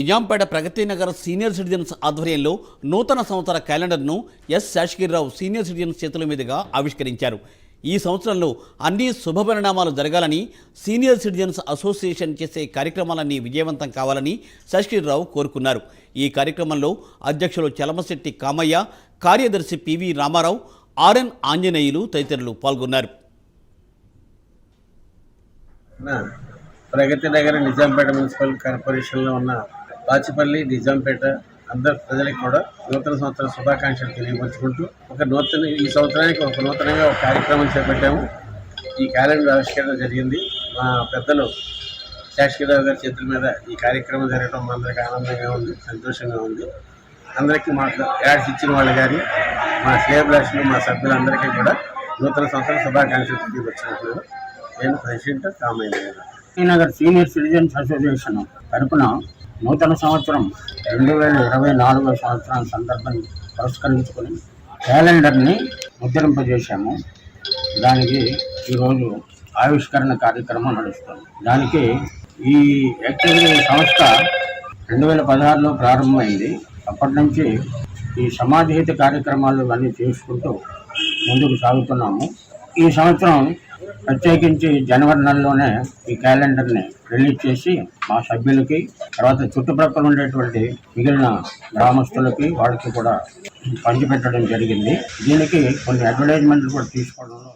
Nizampet Pragathi Nagar senior citizens ఆధ్వర్యంలో నూతన సంవత్సర క్యాలెండర్ను ఎస్ శేషగిరిరావు సీనియర్ సిటిజన్స్ చేతుల మీదుగా ఆవిష్కరించారు. ఈ సంవత్సరంలో అన్ని శుభ పరిణామాలు జరగాలని సీనియర్ సిటిజన్స్ అసోసియేషన్ చేసే కార్యక్రమాలన్నీ విజయవంతం కావాలని శశిరావు కోరుకున్నారు. ఈ కార్యక్రమంలో అధ్యక్షులు చలమశెట్టి కామయ్య కార్యదర్శి పివి రామారావు ఆర్ఎన్ ఆంజనేయులు తదితరులు పాల్గొన్నారు. ప్రగతి నగర్ నిజాంపేట మున్సిపల్ కార్పొరేషన్లో ఉన్న బాచిపల్లి నిజాంపేట అందరు ప్రజలకు కూడా నూతన సంవత్సర శుభాకాంక్షలు తెలియపరుచుకుంటూ ఒక నూతన ఈ సంవత్సరానికి ఒక నూతనంగా ఒక కార్యక్రమం చేపట్టాము. ఈ క్యాలెండర్ ఆవిష్కరణ జరిగింది. మా పెద్దలు శాశ్వతరావు గారి చేతుల మీద ఈ కార్యక్రమం జరగడం అందరికీ ఆనందంగా ఉంది సంతోషంగా ఉంది. అందరికీ మాకు యాడ్స్ ఇచ్చిన వాళ్ళు కానీ మా శ్రేయభిలాషులు మా సభ్యులందరికీ కూడా నూతన సంవత్సర శుభాకాంక్షలు తెలియపరిచినట్లు నేను president Kamaiah Nagar senior citizens association తరపున నూతన సంవత్సరం రెండు వేల ఇరవై నాలుగో సంవత్సరం సందర్భం పురస్కరించుకొని క్యాలెండర్ని ముద్రింపజేశాము. దానికి ఈరోజు ఆవిష్కరణ కార్యక్రమం నడుస్తుంది. దానికి ఈ యాక్టివిటీ సంస్థ రెండు వేల పదహారులో ప్రారంభమైంది. అప్పటి నుంచి ఈ సమాజహిత కార్యక్రమాలు ఇవన్నీ చేసుకుంటూ ముందుకు సాగుతున్నాము. ఈ సంవత్సరం ప్రత్యేకించి జనవరి నెలలోనే ఈ క్యాలెండర్ని రిలీజ్ చేసి మా సభ్యులకి తర్వాత చుట్టుప్రక్కల ఉండేటువంటి మిగిలిన గ్రామస్తులకి వాళ్ళకి కూడా పంచిపెట్టడం జరిగింది. దీనికి కొన్ని అడ్వర్టైజ్మెంట్లు కూడా తీసుకోవడంలో